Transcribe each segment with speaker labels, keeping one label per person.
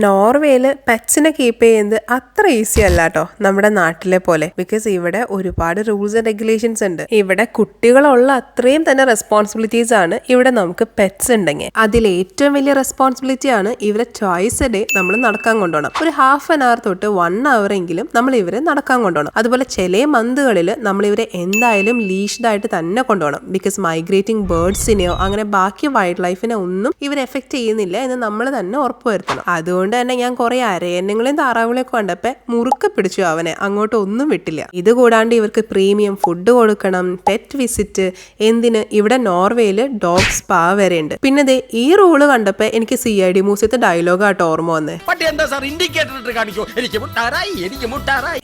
Speaker 1: നോർവേയിൽ പെറ്റ്സിനെ keep ചെയ്യുന്നത് അത്ര easy അല്ല കേട്ടോ നമ്മുടെ നാട്ടിലെ പോലെ. ബിക്കോസ് ഇവിടെ ഒരുപാട് റൂൾസ് ആൻഡ് റെഗുലേഷൻസ് ഉണ്ട്. ഇവിടെ കുട്ടികളുള്ള അത്രയും തന്നെ റെസ്പോൺസിബിലിറ്റീസ് ആണ് ഇവിടെ നമുക്ക് പെറ്റ്സ് ഉണ്ടെങ്കിൽ. അതിൽ ഏറ്റവും വലിയ റെസ്പോൺസിബിലിറ്റി ആണ് ഇവരെ ചോയ്സ് ഡേ നമ്മൾ നടക്കാൻ കൊണ്ടുപോകണം. ഒരു ഹാഫ് ആൻ അവർ തൊട്ട് വൺ അവർ എങ്കിലും നമ്മൾ ഇവരെ നടക്കാൻ കൊണ്ടുപോകണം. അതുപോലെ ചില മന്തുകളിൽ നമ്മൾ ഇവരെ എന്തായാലും ലീഷ്ഡ് ആയിട്ട് തന്നെ കൊണ്ടുപോകണം. ബിക്കോസ് മൈഗ്രേറ്റിംഗ് ബേർഡ്സിനെയോ അങ്ങനെ ബാക്കി വൈൽഡ് ലൈഫിനെ ഒന്നും ഇവരെ എഫക്ട് ചെയ്യുന്നില്ല എന്ന് നമ്മൾ തന്നെ ഉറപ്പുവരുത്തണം. അതുകൊണ്ട് തന്നെ ഞാൻ കുറെ അരയന്നങ്ങളെയും താറാവുകളെയും കണ്ടപ്പോ മുറുക്ക പിടിച്ചു അവനെ. അങ്ങോട്ട് ഒന്നും വിട്ടില്ല. ഇത് കൂടാണ്ട് ഇവർക്ക് പ്രീമിയം ഫുഡ് കൊടുക്കണം പെറ്റ് വിസിറ്റ് എന്തിന്? ഇവിടെ നോർവേയിൽ ഡോഗ് സ്പാ വരെ ഉണ്ട്. പിന്നെ ദേ ഈ റൂൾ കണ്ടപ്പോ എനിക്ക് സി ഐ ഡി മ്യൂസിയത്തെ ഡയലോഗ് ആട്ടോ ഓർമ്മ വന്നേ.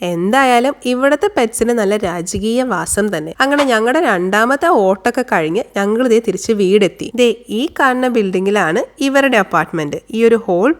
Speaker 1: എന്തായാലും ഇവിടത്തെ പെറ്റ്സിന് നല്ല രാജകീയ വാസം തന്നെ. അങ്ങനെ ഞങ്ങളുടെ രണ്ടാമത്തെ ഓട്ടൊക്കെ കഴിഞ്ഞ് ഞങ്ങൾ ഇതേ തിരിച്ച് വീടെത്തി. ദേ ഈ കാണുന്ന ബിൽഡിംഗിലാണ് ഇവരുടെ അപ്പാർട്ട്മെന്റ് ഈ ഒരു ഹോൾ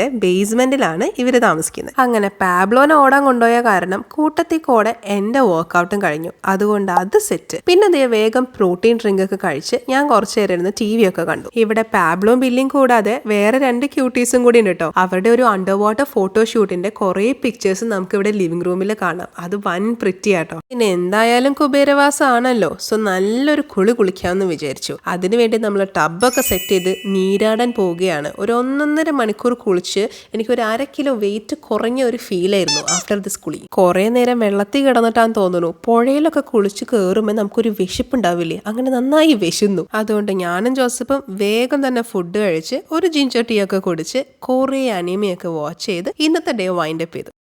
Speaker 1: ബിൽഡിങ്ങിന്റെ ബേസ്മെന്റിലാണ് ഇവർ താമസിക്കുന്നത്. അങ്ങനെ പാബ്ലോനെ ഓടാൻ കൊണ്ടുപോയ കാരണം കൂട്ടത്തിൽ കൂടെ എന്റെ വർക്കൗട്ടും കഴിഞ്ഞു. അതുകൊണ്ട് അത് സെറ്റ് പിന്നെ ദേ വേഗം പ്രോട്ടീൻ ഡ്രിങ്ക് ഒക്കെ കഴിച്ച് ഞാൻ കുറച്ചു നേരം ഇരുന്ന് ടി വി ഒക്കെ കണ്ടു. ഇവിടെ പാബ്ലോ ബില്ലിങ് കൂടാതെ വേറെ രണ്ട് ക്യൂട്ടീസും കൂടി ഉണ്ട് കേട്ടോ അവരുടെ ഒരു അണ്ടർ വാട്ടർ ഫോട്ടോഷൂട്ടിന്റെ കുറെ പിക്ചേഴ്സ് നമുക്ക് ഇവിടെ ലിവിംഗ് റൂമിൽ കാണാം. അത് വൻ പ്രിറ്റി ആട്ടോ. പിന്നെ എന്തായാലും കുബേരവാസം ആണല്ലോ സോ നല്ലൊരു കുളി കുളിക്കാമെന്ന് വിചാരിച്ചു. അതിനുവേണ്ടി നമ്മൾ ടബൊക്കെ സെറ്റ് ചെയ്ത് നീരാടാൻ പോവുകയാണ്. ഒരു ഒന്നൊന്നര മണിക്കൂർ കുളിച്ച് എനിക്ക് ഒരു അര കിലോ വെയിറ്റ് കുറഞ്ഞ ഒരു ഫീൽ ആയിരുന്നു ആഫ്റ്റർ ദിസ് കുളി. കുറെ നേരം വെള്ളത്തിൽ കിടന്നിട്ടാന്ന് തോന്നുന്നു. പുഴയിലൊക്കെ കുളിച്ച് കയറുമ്പോൾ നമുക്കൊരു വിശപ്പുണ്ടാവില്ലേ? അങ്ങനെ നന്നായി വിശന്നു. അതുകൊണ്ട് ഞാനും ജോസഫും വേഗം തന്നെ ഫുഡ് കഴിച്ച് ഒരു ജിഞ്ചർ ടീ ഒക്കെ കുടിച്ച് കുറേ അനിമയൊക്കെ വാച്ച് ചെയ്ത് ഇന്നത്തെ ഡേ വൈൻഡപ്പ് ചെയ്തു.